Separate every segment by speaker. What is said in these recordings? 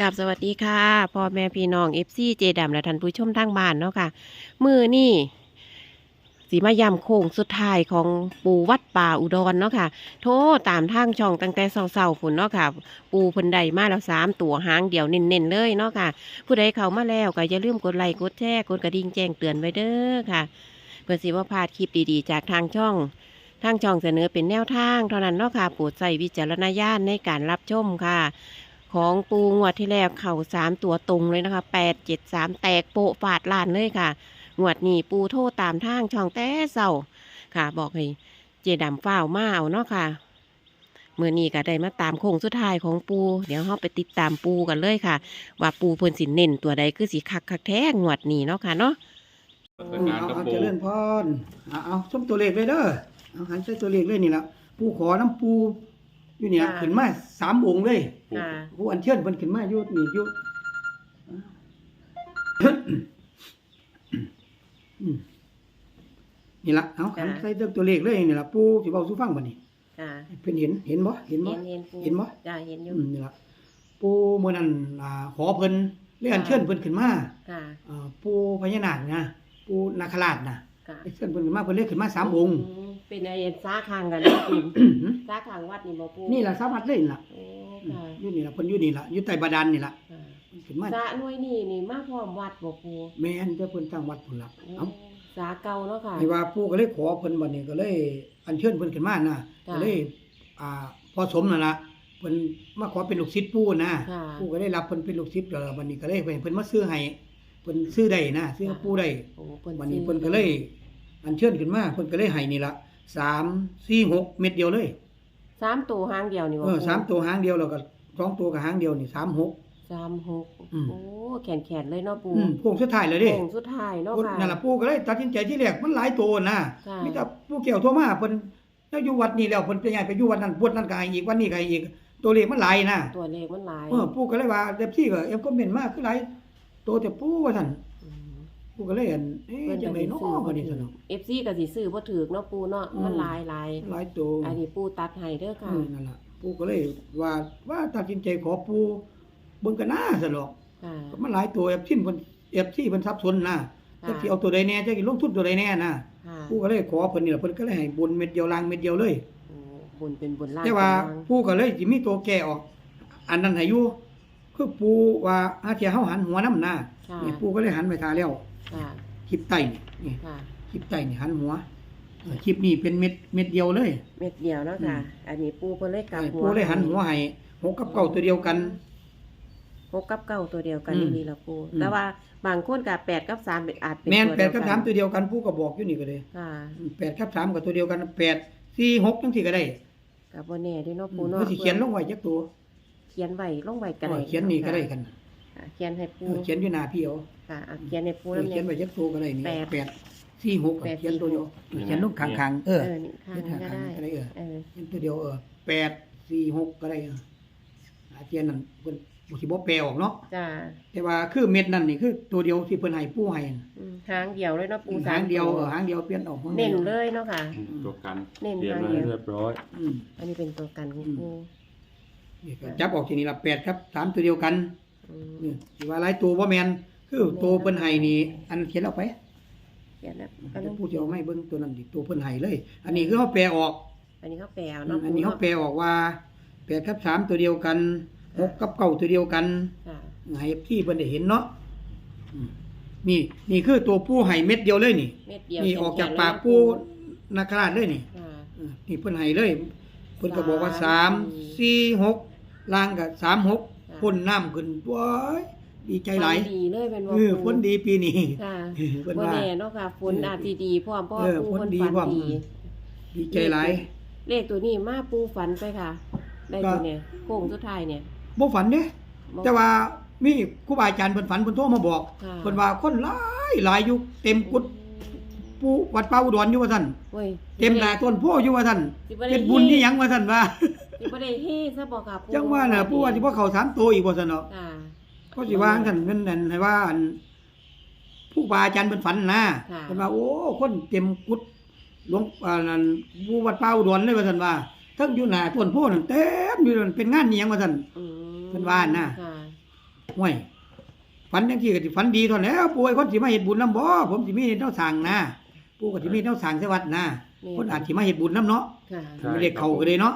Speaker 1: กับสวัสดีค่ะพ่อแม่พี่น้องเอฟซีเจดำและท่านผู้ชมทางบ้านเนาะค่ะ มือนี่สีมายำโค้งสุดท้ายของปูวัดป่าอุดรเนาะค่ะ โทรตามทางช่องตั้งแต่เศร้าๆฝุ่นเนาะค่ะ ปูเพิ่นใดมาแล้วสามตัวหางเดี่ยวเน้นๆเลยเนาะค่ะ ผู้ใดเข้ามาแล้วก็อย่าลืมกดไลค์กดแชร์กดกระดิ่งแจ้งเตือนไว้เด้อค่ะ เพื่อสิว่าพลาดคลิปดีๆ จากทางช่องทางช่องเสนอเป็นแนวทาง เท่านั้นเนาะค่ะโปรดใส่วิจารณญาณในการรับชมค่ะ ของปูงวดที่แล้วเข่าสามตัวตรงเลยนะคะแปดเจ็ดสามแตกโปะฟาดลานเลยค่ะงวดนี้ปูโทษตามทางช่องแต่เศร้าค่ะ บอกให้เจดำฝ้าวมาเอาเนาะค่ะเมื่อนี้ก็ได้มาตามโค้งสุดท้ายของปู เดี๋ยวเราไปติดตามปูกันเลยค่ะ ว่าปูเพิ่นสิเน้นตัวใดคือสีคักคักแท้งวดนี้เนาะค่ะเนาะ
Speaker 2: เอาเอาเจริญพรเอาเอาชมตัวเลขเลยเด้อเอาหันใส่ตัวเลขเลยนี่ละปูขอน้ำปู อยู่เนี่ย
Speaker 1: ค่ะ
Speaker 2: ขึ้นมาสามองค์เลย
Speaker 1: ค่ะ
Speaker 2: ผู้อันเชิญเพิ่นขึ้นมาอยู่นี่อยู่อืมนี่ละเอาหันใส่ตัวเลขเลยนี่ละปูสิเว้าสู่ฟังบัดนี้
Speaker 1: ค่ะ
Speaker 2: เพิ่นเห็นเห็นบ่เห็นบ่
Speaker 1: เห็นเห็นปู
Speaker 2: เห็นบ่
Speaker 1: จ้าเห็นอยู่
Speaker 2: อืมนี่ละปูมื้อนั้นอ่าขอเพิ่นเลยอันเชิญเพิ่นขึ้นมา
Speaker 1: ค่ะ
Speaker 2: อ่าปูพญานาคนะปูนาคราชนะ
Speaker 1: ค่ะ
Speaker 2: ไอ้เชิญเพิ่นขึ้นมาเพิ่นเลยขึ้นมาสามองค์
Speaker 1: มเป็นไอ้ซาคางกันเนาะปูซาคางวัดนี่บ่ปู
Speaker 2: นี่ล่ะสาวัดเลยนี่ล่ะ
Speaker 1: โอ้
Speaker 2: อืม
Speaker 1: ค่ะ
Speaker 2: อยู่นี่ล่ะเพิ่นอยู่นี่ล่ะอยู่ใต้บาดาลนี่ล่ะ
Speaker 1: ค่ะ
Speaker 2: เพิ่นขึ้นมา
Speaker 1: สระหน่วยนี่นี่มาพร้อมวัดบ่ปู
Speaker 2: แม่นแต่เพิ่นสร้างวัดพุ่นล่ะ
Speaker 1: โอ้
Speaker 2: เอ้า
Speaker 1: สาเก่าเนาะค่ะ
Speaker 2: ให้ว่าปู่ก็เลยขอเพิ่นบัดนี้ก็เลย อัญเชิญเพิ่นขึ้นมานะ
Speaker 1: จ้ะ
Speaker 2: ก็เลยอ่าพอสมนั่นล่ะเพิ่นมาขอเป็นลูกศิษย์ปู่นะ
Speaker 1: ค่ะ
Speaker 2: ปู่ก็ได้รับเพิ่นเป็นลูกศิษย์แล้วบัดนี้ก็เลยเพิ่นมาซื้อให้ เพิ่นซื้อได้นะซื้อให้ปู่ได้
Speaker 1: โอ้เพิ่น
Speaker 2: วันนี้
Speaker 1: ซื้อ
Speaker 2: เพิ่นก็เลย อัญเชิญขึ้นมาเพิ่นก็เลยให้นี่ละสามสี่หกเม็ดเดียวเลย
Speaker 1: สามตัวหางเดียวนี่บ่
Speaker 2: เออ
Speaker 1: ปู
Speaker 2: สามตัวหางเดียวแล้วก็สองตัวกับหางเดียวนี่สามหก
Speaker 1: สามหก
Speaker 2: อืม
Speaker 1: โอ้แขนแขนๆเลยเนาะปู
Speaker 2: อืมพวกสุดท้ายเลยเดิ
Speaker 1: โค้งสุดท้ายเนาะค่ะ
Speaker 2: นั่นล่ะปู่ก็เลยตัดสินใจที่แรกมันหลายตัวนะ
Speaker 1: ค่ะ
Speaker 2: มีแต่ปู่เกี่ยวโทรมาเพิ่นแล้วอยู่วัดนี้แล้วเพิ่นไปย้ายไปอยู่วัดนั้นวัดนั้นก็ให้อีกวันนี้ก็ให้อีกตัวเลขมันหลายนะ
Speaker 1: ตัวเลขมันหลาย
Speaker 2: เออปู่ก็เลยว่าเดบซี่ก็เอ็มก็เม่นมากคือหลาย ตัวแต่ปู่ว่าซั่น
Speaker 1: ม
Speaker 2: ปู่ก็เลยอันเอ๊ะ
Speaker 1: เพิ่น
Speaker 2: จั
Speaker 1: ก็
Speaker 2: งได
Speaker 1: สิ
Speaker 2: เนาะ
Speaker 1: ซื้อ
Speaker 2: บัดนี้ซั่นเนาะ
Speaker 1: FC ก็สิซื้อบ่ถูกเนาะปูเนาะ
Speaker 2: อืม
Speaker 1: มันหลายหลาย
Speaker 2: หลายตัว
Speaker 1: อันนี้ปูตัดให้เด้อค่ะ
Speaker 2: อืมนั่นล่ะปู่ก็เลยว่าว่าตัดสินใจขอปู่เบิ่งกันหน้าซะหรอก
Speaker 1: ค่ะ
Speaker 2: มันหลายตัวแอบชิ้นเพิ่นแอบที่เพิ่นทับสนนะ
Speaker 1: ค่ะ
Speaker 2: จักสิเอาตัวใดแน่จักสิลงทุนตัวใดแน่นะ
Speaker 1: ค่ะ
Speaker 2: ปู่ก็เลยขอเพิ่นนี่ล่ะเพิ่นก็เลยให้บนเม็ดเดียวล่างเม็ดเดียวเลย
Speaker 1: โอ้บุญเป็นบุญล่าง
Speaker 2: แต่ว่า
Speaker 1: เป็นล่าง
Speaker 2: ปู่ก็เลยสิมีตัวแก้ออก อันนั้นให้อยู่ คือปู่ว่าหาเที่ยเฮาหันหัวนำหน้า
Speaker 1: ค่ะ
Speaker 2: นี่ปู่ก็เลยหันไปทาแล้ว
Speaker 1: ค่ะ
Speaker 2: คลิปใต้นี่นี่
Speaker 1: ค่ะ
Speaker 2: คลิปใต้นี่หันหัวเออคลิปนี้เป็นเม็ดเม็ดเดียวเลย
Speaker 1: เม็ดเดียวเนาะค่ะ อันนี้ปูเพิ่นเลยกลับหัว
Speaker 2: ปู่เลยหันหัวให้หกกับเก้าตัวเดียวกัน
Speaker 1: หกกับเก้าตัวเดียวกัน
Speaker 2: อืม
Speaker 1: นี่ล่ะปู
Speaker 2: อืม
Speaker 1: แต่ว่าบางคนกับแปดกับสามเป็นอาจเป็น
Speaker 2: แม่น
Speaker 1: ตัว
Speaker 2: แป
Speaker 1: เดี
Speaker 2: ด
Speaker 1: ยว
Speaker 2: กับ
Speaker 1: กั
Speaker 2: สามตัวเดียวกันปู่ก็บอกอยู่นี่ก็เลย
Speaker 1: ค่ะ
Speaker 2: แปดกับสามกับตัวเดียวกันแปดสี่หกจังสี่ก็ได้
Speaker 1: กับบ่แน่เด้เนาะปู
Speaker 2: อืม
Speaker 1: เนาะ
Speaker 2: เขาสิเขียนลงไว้จักตัว
Speaker 1: เขียนไว้ลงไว้ก็
Speaker 2: เอ
Speaker 1: ได้
Speaker 2: อเขียนนี่ก็ได้กัน
Speaker 1: ค่ะเขียนให้
Speaker 2: เอ
Speaker 1: ปู
Speaker 2: อเขียนอยู่หน้าพี่เอา
Speaker 1: ค่ะอะเขียนให้ปู
Speaker 2: เออ
Speaker 1: น้ำ
Speaker 2: เขียน
Speaker 1: เนี่ย
Speaker 2: ไว้จักตัวก็ได้นี่
Speaker 1: แปด
Speaker 2: แปดสี่หก
Speaker 1: แปด
Speaker 2: เขียนตัวเดียว
Speaker 1: สี่หก
Speaker 2: เขียนลงข้างๆเออ
Speaker 1: เออนี่ข้าง
Speaker 2: เขียน
Speaker 1: ก็
Speaker 2: ข้าง
Speaker 1: ได้
Speaker 2: ๆก็ได้เออ
Speaker 1: เออ
Speaker 2: เขียนตัวเดียวเออแปดสี่หกก็ได้เอออาเขียนนั่นเพิ่นบ่สิบ่แปลออกเนาะ
Speaker 1: จ้า
Speaker 2: แต่ว่าคือเม็ดนั่นนี่คือตัวเดียวที่เพิ่นให้ผู้ให้
Speaker 1: อืมหางเดียวเลยเนาะปูสา
Speaker 2: หาง
Speaker 1: ม
Speaker 2: เดียว
Speaker 1: ตั
Speaker 2: เออหางเดียวเปลี่ยนออก
Speaker 1: เน้นเลยเนาะค่ะ
Speaker 3: อืมตัวกัน
Speaker 1: เน้น
Speaker 3: เตรียม
Speaker 1: มา
Speaker 3: ไว้
Speaker 1: เดียว
Speaker 3: เรียบร้อย
Speaker 2: อืม
Speaker 1: อันนี้เป็นตัวกันของปู
Speaker 2: นี่ก็จับออกทีนี้ละแปดครับสามตัวเดียวกัน
Speaker 1: อืม
Speaker 2: นี่สิว่าหลายตัวบ่แม่นคือตัวเพิ่นให้นี่อันเขียนออกไป
Speaker 1: เขียนแล้ว
Speaker 2: ก็
Speaker 1: ก็
Speaker 2: ต้
Speaker 1: ต้
Speaker 2: อ
Speaker 1: องง
Speaker 2: พูดเดียวไม่เบิ่งตัวนั้นดิตัวเพิ่นให้เลย อันนี้คือเขาแปลออก
Speaker 1: อันนี้เขาแปลเอา
Speaker 2: อื
Speaker 1: เนาะ
Speaker 2: มอันนี้เขาแปลออกว่าแปดกับสามตัวเดียวกันหกกับเก้าตัวเดียวกัน
Speaker 1: ค่ะ
Speaker 2: ให้ที่เพิ่นได้เห็นเนาะอืมนี่นี่คือตัวผู้ให้เม็ดเดียวเลยนี่
Speaker 1: เม็ดเดียว
Speaker 2: นี่ออกจากปาก
Speaker 1: แขนๆ
Speaker 2: ผู้นาคราชเลยนี่
Speaker 1: ค่ะ
Speaker 2: อืมนี่เพิ่นให้เลย เพิ่นก็บอกว่า
Speaker 1: สา
Speaker 2: สามม สี่หก ล่างกับสามหก
Speaker 1: ค่ะ
Speaker 2: พ่นน้ำขึ้นว้ายดีใจหลาย
Speaker 1: ฝนดีเลยเป็นว่า
Speaker 2: เออฝนดีปีนี้
Speaker 1: ค่ะ
Speaker 2: เพิ่น
Speaker 1: บ่
Speaker 2: ว่า
Speaker 1: แน่เนาะค่ะฝนอาจสิดีพร้อมเพราะว่า
Speaker 2: เออ
Speaker 1: ปู
Speaker 2: ฝน
Speaker 1: เพิ่น
Speaker 2: ดี
Speaker 1: ฝัน
Speaker 2: พร้อม
Speaker 1: ดี
Speaker 2: ดีใจหลาย
Speaker 1: เลขตัวนี้มาปูฝันไปค่ะ ได้
Speaker 2: ก็
Speaker 1: ตัวเนี่ยโค้งสุดท้ายเนี่ย
Speaker 2: บ่ฝันเด้
Speaker 1: บอก
Speaker 2: แต่ว่ามีครูบาอาจารย์เพิ่นฝันเพิ่นโทรมาบอก
Speaker 1: ค่ะ
Speaker 2: เพิ่นว่าคนหลายหลายอยู่เต็มกุดปูวัดป่าอุดรอยู่ว่าซั่น
Speaker 1: เว้ย
Speaker 2: เต็มหน้าต้นโพอยู่ว่าซั่น
Speaker 1: สิบ่ได้
Speaker 2: เฮ็ดบุญที่หยังว่าซั่นว่า
Speaker 1: สิบ่ได้เฮ้ซะบอกค่ะปู
Speaker 2: จังว่าน่ะผู้ว่าสิบ่เข้าสามตัวอีกบ่ซั่นเนาะ
Speaker 1: ค่ะ
Speaker 2: ก็สิว่าซั่นเพิ่นนั่นให้ว่าอันผู้บาอาจารย์เพิ่นฝันนะ
Speaker 1: ค่ะ
Speaker 2: เพิ่นว่าโอ้ คนเต็มกุดหลวงอ่านั่นผู้วัดป่าอุดรเลยว่าซั่นว่าทั้งอยู่หน้าต้นโพนั่นเต็มอยู่นั่นเป็นงานอีหยังว่าซั่น
Speaker 1: อืม
Speaker 2: เพิ่นว่าน่ะ
Speaker 1: ค่ะ
Speaker 2: ห่วยฝันจังซี่ก็สิฝันดีเท่านั้นแหล้วปู่ไอ้คนสิมาเฮ็ดบุญนํบ่ผมสิมีแนวสร้างนะปู่ก็สิมีแนวสร้างใส่วัดนะ
Speaker 1: แม่
Speaker 2: คนอาจสิมาเฮ็ดบุญนํเนาะ
Speaker 1: ค่ะ
Speaker 3: ใช่
Speaker 2: ไม่ได้เข้าก็ได้เนาะ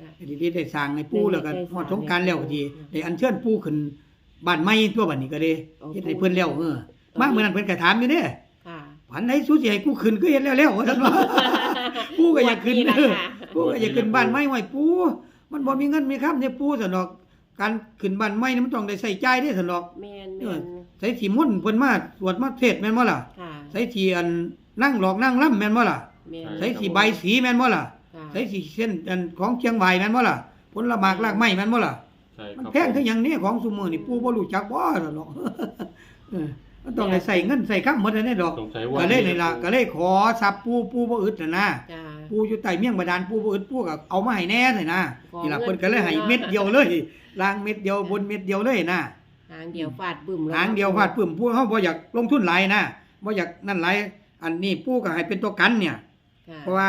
Speaker 1: ค่ะ
Speaker 2: สิได้สร้างให้ปู่แล้วก็
Speaker 1: ได้สร้าง
Speaker 2: ฮอดสงกรารแล้วก็สิได้อัญเชิญปู่ขึ้นบ้านใหม่ตัวบัดนี้ก็ได้
Speaker 1: โอ้
Speaker 2: เฮ็ดให้เพิ่นแล้วเออมาเมื่อนั้นเพิ่นก็ถามอยู่เด้
Speaker 1: ค่ะ
Speaker 2: ผันไหนสู้สิให้กูขึ้นก็เฮ็ดแล้วแล้วว่าซั่นว่า ปู่ก็อยากขึ้น
Speaker 1: วันนี้
Speaker 2: เออ
Speaker 1: ล่ะค่ะ
Speaker 2: ปู่ก็อยากขึ้นบ้านใหม่ไว้ปู่มันบ่มีเงินมีค่ำเนี่ยปู่ซั่นดอก การขึ้นบ้านใหม่นี่มันต้องได้ใช้จ่ายเด้ซั่นดอก
Speaker 1: แม่น
Speaker 2: เอ
Speaker 1: แม่
Speaker 2: อนใส่สีม่วนต์เพิ่นมาสวดมาเทศน์แม่นบ่ล่ะ
Speaker 1: ค่ะ
Speaker 2: ใส่สีอันนั่งหลอกนั่งล่ำแม่นบ่ล่ะ
Speaker 1: แม่น
Speaker 2: ใส่สีใบสีแม่นบ่ล่ะ
Speaker 1: ค่ะ
Speaker 2: ใส่สีเส้นอันของเชียงใบแม่นบ่ล่ะผลหมากรากไม้แม่นบ่ล่ะ
Speaker 3: ใช่
Speaker 2: มัน
Speaker 3: ครับ
Speaker 2: แพงคือหยังนี้ของซุมื้อนี่ปู่บ่รู้จักบ่ซั่นดอกเออมันต้องได้ใส่เงินใส่คำหมดอันนี้ดอก
Speaker 3: สงสัยว่า
Speaker 2: ก็เลยนี่ล่ะก็เลยขอทรัพย์ปู่ปู่บ่อึดน่ะนะ
Speaker 1: จ้า
Speaker 2: ปู่อยู่ใต้เมียงบาดาลปู่บ่อึดปู่ก็เอามาให้แน่เลยนะ
Speaker 1: ขอ
Speaker 2: นี่ล่ะ
Speaker 1: เงิน
Speaker 2: เพิ่นก็เลยให้
Speaker 1: ปู่เนาะ
Speaker 2: เม็ดเดียวเลยล่างเม็ดเดียวบนเม็ดเดียวเลยนะ
Speaker 1: หางเดียวฟาดบึ้มแล้
Speaker 2: หางเดียวฟาดปึ้มปู่เฮาบ่อยากลงทุนหลายนะบ่อยากนั่นหลายอันนี้ปู่ก็ให้เป็นตัวกันเนี่ย
Speaker 1: ค่ะ
Speaker 2: เพราะว่า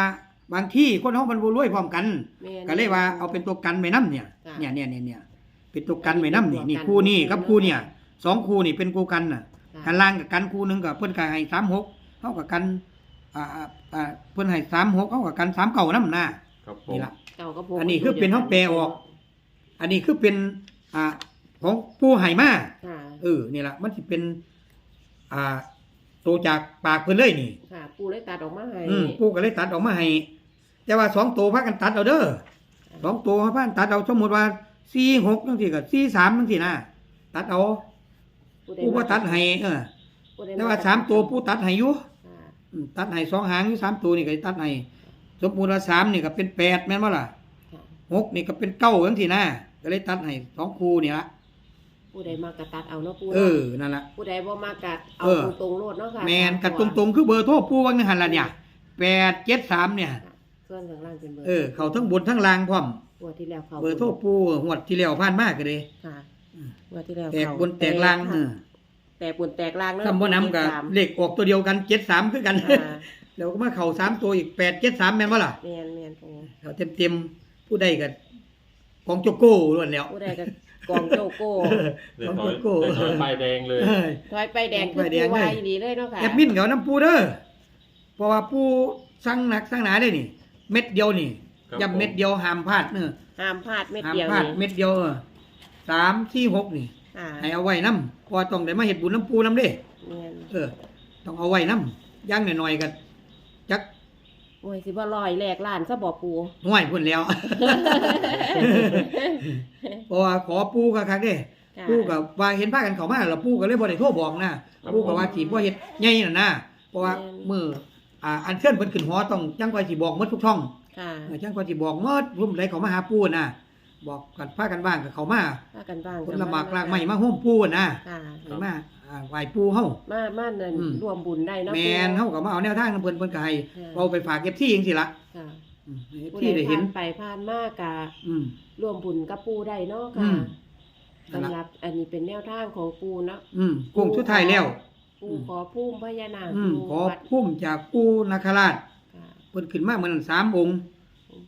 Speaker 2: บางที่คนเฮามันบ่รวยพร้อมกัน
Speaker 1: แม่น
Speaker 2: ก็เลยว่าเอาเป็นตัวกันไว้นํเนี่ย
Speaker 1: จ้ะ
Speaker 2: เนี่ยเนี่ยเนี่ยเนี่ยเป็นตัวกันไว้นํนี่นี่
Speaker 1: ตัวกัน
Speaker 2: คู่นี้กับคู่เนี่ยสองคู่นี่เป็นคู่กันน่ะ
Speaker 1: ค่ะ
Speaker 2: กันล่างกับกันคู่หนึงก็เพิ่นก็ให้36เฮากับกันอ่าอ่าอ่าเพิ่นให้36เฮากับกัน3เก่านำน่ะ
Speaker 3: ครับผม
Speaker 2: นี่ล่ะ
Speaker 1: เก่ากับผม
Speaker 2: อันนี้คือเป็นห้องแปลออก อันนี้คือเป็นอ่าของปู่ไหมา
Speaker 1: ค่ะ
Speaker 2: เออนี่ละมันสิเป็น อ่าโตจากปากเพิ่นเลยนี่
Speaker 1: ค่ะ ปูเลยตัดออกมาให้
Speaker 2: อืมปู่ก็เลยตัดออกมาให้ แต่ว่าสองโตพากันตัดเอาเด้อสองโตพากันตัดเอาสมมุติว่าสี่หกจังซี่ก็สี่สามจังซี่นะตัดเอา
Speaker 1: ผู้ใปู่
Speaker 2: บ่ตัดให้เออ
Speaker 1: ผู้ใแต่
Speaker 2: ว่าสามตัวปู่ตัดให้อยู่
Speaker 1: ค่ะ
Speaker 2: อืมตัดให้สองหางอยู่สามตัวนี่ก็ตัดให้สมมุติว่าสามนี่ก็เป็นแปดแม่นบ่ล่ะ
Speaker 1: ค่ะ
Speaker 2: หกนี่ก็เป็นเก้าจังซี่นะก็เลยตัดให้สองคู่นี่ละ
Speaker 1: ผู้ใดมากกะตัดเอาเนาะปู
Speaker 2: เอ
Speaker 1: เนาะ
Speaker 2: อนั่นล่ะ
Speaker 1: ผู้ใดบ่มากกะเอา
Speaker 2: เออ
Speaker 1: ตรงๆโลดเนาะค่ะ
Speaker 2: แมนกันตรงๆคือเบอร์โทรปู่วังนึงหันละเนี่ยแปดเจ็ดสามเนี่ย
Speaker 1: ค่ะ ส่วนข้างล่างเป็นเบอร์
Speaker 2: เออ เขาทั้งบนทั้งล่างพร้อม
Speaker 1: งวดที่แล้วเขา
Speaker 2: เบอร์โทรปู่หวดที่แล้วผ่านมากก็เลย
Speaker 1: ค่ะงวดที่แล้ว
Speaker 2: แตก
Speaker 1: เขา
Speaker 2: บนแตกล่างเออ
Speaker 1: แตกบนแตกล่างเนาะ
Speaker 2: คำบ่นำกับ
Speaker 1: สาม
Speaker 2: เลขออกตัวเดียวกันเจ็ดสามคือกัน
Speaker 1: ค่ะ
Speaker 2: แล้วก็มาเข่าสามตัวอีกแปดเจ็ดสามแม่นว่าล่ะ
Speaker 1: แม่นแม่นปู
Speaker 2: เขาเต็มเต็มๆผู้ใดกันของโจโก้ล้วนแล้ว
Speaker 1: ผู้ใดก็กองโจโก้
Speaker 3: เดี๋ย
Speaker 2: ข
Speaker 3: ว
Speaker 2: อง
Speaker 3: ถ
Speaker 2: โจ
Speaker 3: อย
Speaker 2: โก้
Speaker 3: เดี๋ยวถอยไฟแดงเลย
Speaker 2: เออ
Speaker 1: ถอยไปแดง
Speaker 2: ถอยไปแดง
Speaker 1: ปู
Speaker 2: เลย
Speaker 1: วายดีเลยเนาะค่ะ
Speaker 2: แอดมินเขาน้ำปูเด้อเพราะว่าปูสั่งหนักสั่งหนาได้นี่ เม็ดเดียวนี่
Speaker 3: ครับ
Speaker 2: ย้ำเม็ดเดียวห้ามพลาดเนอะ
Speaker 1: ห้ามพลาดเม็ด
Speaker 2: ห้าม
Speaker 1: เดียว
Speaker 2: พลาด
Speaker 1: นี่
Speaker 2: เม็ดเดียวเออสามที่หกนี่
Speaker 1: อ่า
Speaker 2: ให้เอาไว้น้ำเพอต้องได้มาเห็ดบุญน้ำปูน้ำเด้
Speaker 1: แม่น
Speaker 2: เออ ต้องเอาไว้น้ำย่างหน่อยๆกันจัก
Speaker 1: โอ้ยสิบ่ลอยแหลกล้านซะบ่ปู
Speaker 2: ห้วยพุ่นแล้ว เพราะว่าขอปูคักๆเด้
Speaker 1: ค่ะ
Speaker 2: ปูกับว่าเห็นพากันเข้ามาแล้วปูก็เลยบ่ได้โทรบอกนะปูก็ว่าสิบ่เฮ็ดใหญ่นั่นนะเพราะว่ามือ อ่าอันเชิญเพิ่นขึ้นหอต้องจังว่าสิบอกหมดทุกช่อง
Speaker 1: ค่ะ
Speaker 2: เออจังว่าสิบอกหมดรุ่มใดเขามาหาปูน่ะ บอกกันพากันบ้างก็เข้ามา
Speaker 1: พากันบ้าง
Speaker 2: คนละหมากลากไม้มาโฮมปูน่ะ
Speaker 1: ค่ะ
Speaker 2: ให้มาอ่าไหว้ปูเฮา
Speaker 1: มามานั่น
Speaker 2: อืม
Speaker 1: รวมบุญได้เนาะ
Speaker 2: แมนเฮาก็มาเอาแนวทางนำเพิ่นเพิ่นก็ให้
Speaker 1: ค่ะ
Speaker 2: เอาไปฝาก FC จังซี่ล่ะ
Speaker 1: ค่ะ
Speaker 2: อืมให้
Speaker 1: ผู้
Speaker 2: FC
Speaker 1: ใด
Speaker 2: ได้เห็
Speaker 1: ผ่านนไปผ่านมากกะ
Speaker 2: อืม
Speaker 1: รวมบุญกับปูได้เนาะ
Speaker 2: อื
Speaker 1: ค่ะ
Speaker 2: มนั่น
Speaker 1: สำห
Speaker 2: ล่ะ
Speaker 1: รับอันนี้เป็นแนวทางของปูเนาะ
Speaker 2: อืมโค้งสุดท้ายแล้ว
Speaker 1: ปู
Speaker 2: อืม
Speaker 1: ขอพุ่มพญานาค
Speaker 2: อืม
Speaker 1: ยู่
Speaker 2: ขอ
Speaker 1: วัด
Speaker 2: พุ่มจากปู่นาคราช
Speaker 1: ค่ะ
Speaker 2: เพิ่นขึ้นมาเหมือนสามองค์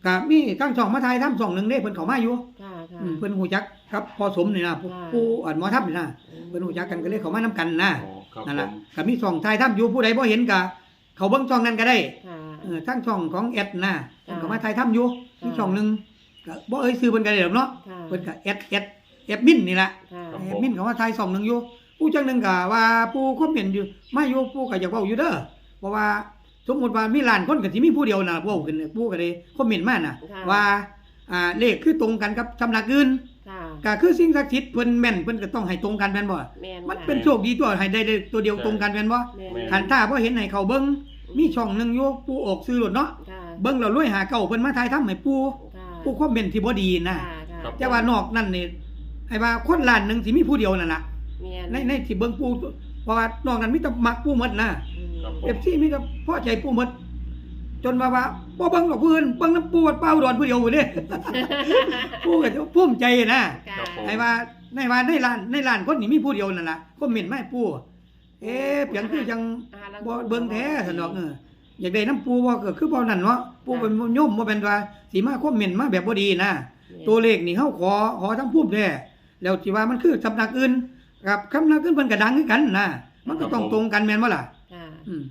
Speaker 2: ก็มีทั้งช่องมาถ่ายทำช่องหนึงเด้เพิ่นเข้ามาอยู่
Speaker 1: ค่ะค่ะ
Speaker 2: อืมเพิ่นฮู้จักกับพ่อสมนี่นะผู้
Speaker 1: ค่ะ
Speaker 2: ผู้อ่านหมอทัพนี่นะเพิ่นฮู้จักกันก็เลยเข้ามานํกันนะ
Speaker 3: อ๋อครับ
Speaker 2: นั่น
Speaker 3: ผ
Speaker 2: ล่ะ
Speaker 3: ม
Speaker 2: ก็มีช่องถ่ายทำอยู่ผู้ใดบ่เห็นก็เขาเบิ่งช่องนั้นก็ได้
Speaker 1: ค่ะ
Speaker 2: เออทั้งช่องของแอดนะเพิ่น
Speaker 1: ค่ะ
Speaker 2: ก็มาถ่ายทำอยู่มีช่องหนึงก็บ่เอ่ยชื่อเพิ่นก็ได้หรอกเนาะ
Speaker 1: ค่ะ
Speaker 2: เพิ่นก็แอดแอดแอดมินนี่ล่ะ
Speaker 1: ค่ะ
Speaker 2: แอดมินก็มาถ่ายช่องหนึงอยู่ ผู้จังหนึงก็ว่าผู้คอมเมนต์อยู่มาอยู่ผู้ก็อยากเว้าอยู่เด้อเพราะว่าสมมุติว่ามีล้านคนก็สิมีผู้เดียวน่ะเว้าขึ้นผู้ก็ได้คอมเมนต์มาน่ะ
Speaker 1: ค่ะ
Speaker 2: ว่าอ่าเลขคือตรงกันกับสำนักอื่น
Speaker 1: ค่ะ
Speaker 2: ก็คือสิ่งศักดิ์สิทธิ์เพิ่นแม่นเพิ่นก็ต้องให้ตรงกันแม่นบ่
Speaker 1: แม่น
Speaker 2: มัน
Speaker 1: ค่ะ
Speaker 2: เป็นโชคดีตัวให้ได้ได้ตัวเดียวตรงกันแม่นบ่
Speaker 1: แม่น
Speaker 3: แม่
Speaker 2: คันถ้าบ่เห็นให้เขาเบิ่งมีช่องหนึงอยู่ปู่ออกซื้อรถเนาะ
Speaker 1: ค่ะ
Speaker 2: เบิ่งแล้วรวยหาเก่าเพิ่นมาทายทำให้ปู่
Speaker 1: ค่ะ
Speaker 2: ปู่คอมเมนต์ที่บ่ดีนะ
Speaker 1: ค่ะค่ะ
Speaker 3: ครับ
Speaker 2: แต่ว่านอกนั่นนี่ให้ว่าคนล้านหนึงสิมีผู้เดียวนั่นล่ะ
Speaker 1: แม่น
Speaker 2: ในในที่เบิ่งปู่เพราะว่านอกนั้นมีแต่มักปู่หมดนะ
Speaker 1: อืม
Speaker 3: ครับ ผม
Speaker 2: FC มีแต่พอใจปู่หมด จนว่าว่าบ่เบิ่งหรอกผู้อื่นเบิ่งน้ำปู่วัดเป้าอุดอนผู้เดียวเด้ ปู่ก็ภูมิใจนะ
Speaker 1: ค่ะ
Speaker 3: ครับผม
Speaker 2: ไอ้ว่าในว่าในร้านในร้านคนนี่มีผู้เดียวนั่นล่ะคอมเมนต์มาให้ปู่เอ๊ะเพียงคือจัง
Speaker 1: อ่าแล้ว
Speaker 2: บ่เบิ่งแท้ซั่นดอกเอออยากได้น้ำปูบ่ก็คือบ่นั่นเนาะปูเป็นโยมบ่แม่นว่าสิมาคอมเมนต์มาแบบบ่ดีนะ ตัวเลขนี่เฮาขอขอทั้งภูมิแท้แล้วที่ว่ามันคือสำนักอื่น กับสำนักอื่นเพิ่นก็ดังคือกันนะมันก็ต้องตรงกันแม่นบ่ล่ะ
Speaker 1: ค่ะ
Speaker 2: อืม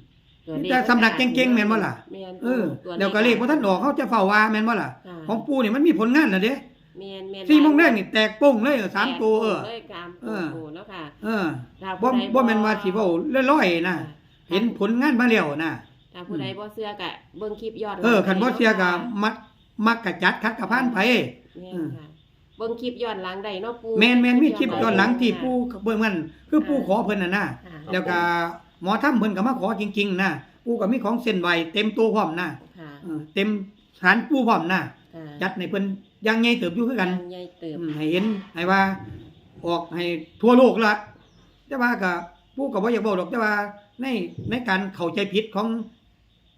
Speaker 1: ตัว
Speaker 2: แต่สำนักเก่งๆแม่นบ่ล่ะ
Speaker 1: แม่น
Speaker 2: เออ
Speaker 1: ตัว
Speaker 2: เดี๋ยวก็เลขบ่ทันออกเขาจะเฝ้าว่าแม่นบ่ล่ะ
Speaker 1: ค่ะ
Speaker 2: ของปู่นี่มันมีผลงานน่ะเด้
Speaker 1: แม่นแม่น
Speaker 2: สี่โมงแรกนี่แตกโป้งเลยสามตัวเออ
Speaker 1: เลยกาม
Speaker 2: เออ
Speaker 1: โอ้เนาะค่ะ
Speaker 2: เออ
Speaker 1: ถ้า
Speaker 2: บ่
Speaker 1: ผู้ใด
Speaker 2: บ่แม่นว่าสิเว้าลอยๆนะ
Speaker 1: ค่ะ
Speaker 2: เห็นผลงานมาแล้วนะ
Speaker 1: ถ้าผู้ใดบ่เชื่อก็เบิ่งคลิปย้อนหลัง
Speaker 2: เออคันบ่เสียก็
Speaker 1: ได้
Speaker 2: มักมักกะจัดคัดกะพานไป
Speaker 1: แม่นค่ะ เบิ่งคลิปย้อนหลังได้เนาะปู่
Speaker 2: แม่นแม่นมีคลิปย้อนหลังที่
Speaker 1: ค่ะ
Speaker 2: ปู่เบิ่งมันคือปู่ขอเพิ่นน่ะนะ
Speaker 1: ค่ะ
Speaker 2: แล้วก็หมอทำเพิ่นก็มาขอจริงๆนะปู่ก็มีของเส้นไหวเต็มตัวพร้อมนะ
Speaker 1: ค่ะ
Speaker 2: เออเต็มสถานปู่พร้อมนะ
Speaker 1: ค่ะ
Speaker 2: จัดให้เพิ่นอยังใหญ่เติบอยู่คือกัน
Speaker 1: ยังใหญ่เติบ
Speaker 2: อืมให้เห็นให้ว่าออกให้ทั่วโลกละแต่ว่าก็ปู่ก็บ่อยากบอกหรอกแต่ว่าในในการเข้าใจผิดของ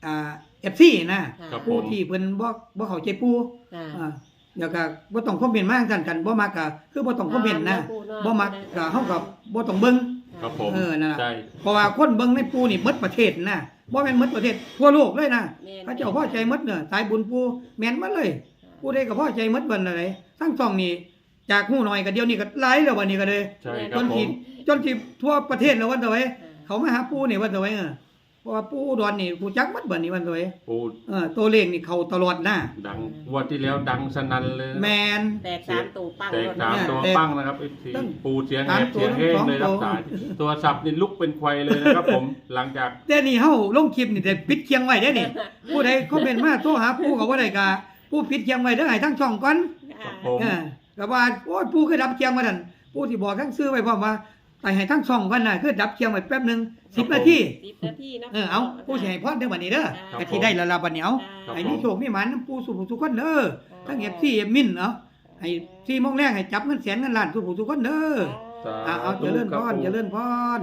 Speaker 2: อ่า FC นะ
Speaker 1: ค่ะ
Speaker 3: ครับ
Speaker 2: ผู้ที่เพิ่นบ่บ่เข้าใจปู่
Speaker 1: ค่ะ
Speaker 2: อ่า เดี๋ยวก็บ่ต้องคอมเมนต์มาจังซั่นกันบ่มักก็คือบ่ต้องคอมเมนต์นะบ่มักก็เฮาก็บ่ต้องเบิ่ง
Speaker 3: ครับผม
Speaker 2: เออนั่นล่ะ
Speaker 3: ใช่
Speaker 2: เพราะว่าคนเบิ่งในปูนี่หมดประเทศนะบ่แม่นหมดประเทศทั่วโลกเลยนะ
Speaker 1: แม่น
Speaker 2: พระเจ้าพอใจหมดเด้อสายบุญปูแม่นหมดเลยผู้ใดก็พอใจหมดเบิ่นอะไรทั้งสองนี่จากฮู้น้อยก็เดียวนี้ก็หลายแล้ววันนี้ก็เลย
Speaker 3: ใช่ค
Speaker 2: จ
Speaker 3: รับ
Speaker 2: น
Speaker 3: ผ
Speaker 2: ที่
Speaker 3: ม
Speaker 2: จนที่ทั่วประเทศแล้ววันตะไว้เขามาหาปูนี่วันตะไว้เออ เพราะว่าปูอุดรนี่ผู้จักหมดเบิ่นนี่วันตะไว้
Speaker 3: ปู
Speaker 2: เออตัวเลขนี่เข้าตลอดนะ
Speaker 3: ดังงวันที่แล้วดังสนั่นเลยนะ
Speaker 2: แม่น
Speaker 1: แตกสามตัวปัง
Speaker 3: แตก
Speaker 1: รถ
Speaker 3: สาม
Speaker 1: นะ
Speaker 3: ตัว
Speaker 2: แตก
Speaker 3: ปั้งนะครับไอ้ที
Speaker 2: ตั้ง
Speaker 3: ปูเสียง
Speaker 2: สา
Speaker 3: แห
Speaker 2: ม
Speaker 3: บ
Speaker 2: ตัว
Speaker 3: เสียงแห้งเลย
Speaker 2: ส
Speaker 3: รั
Speaker 2: อง
Speaker 3: บ
Speaker 2: ตัว
Speaker 3: สายตัวสับนี่ลุกเป็นควายเลยนะครับผม หลังจาก
Speaker 2: แต่นี่เฮาลงคลิปนี่แต่ปิดเคียงไว้เด้นี่ผู้ใดคอมเมนต์มาโทรหาปูก็บ่ได้ก็ผู้ปิดเคียงไว้เด้อให้ทั้งช่องก่อน
Speaker 1: ค่ะ
Speaker 3: ผม
Speaker 2: เออก็ว่าโอ้ยปูคือดับเคียงมานั่นปูที่บอกทั้งซื้อไว้พร้อมว่า ไปให้ทั้งช่องก่อนน่ะคือดับเคียงไว้แป๊บหนึง10นาที
Speaker 1: สิบนาทีเนาะ
Speaker 2: เออเอาปูสิให้พรเด้อบัดนี้เด้อ
Speaker 1: ครับ
Speaker 2: ก็สิได้ละละบัดนี้เอา
Speaker 1: ครับ
Speaker 2: ให้มีโชคมีหมานนำปูสุขทุกคนเด้อทั้ง FC เอมินเอาให้4โมงแรกให้จับเงินแสนเงินล้านทุกผู้ทุกคนเด้อ
Speaker 3: สา
Speaker 2: เอาเอา
Speaker 3: ธุ
Speaker 2: เจริญพ
Speaker 3: คบ
Speaker 2: ร
Speaker 3: ผม
Speaker 2: เจริญพร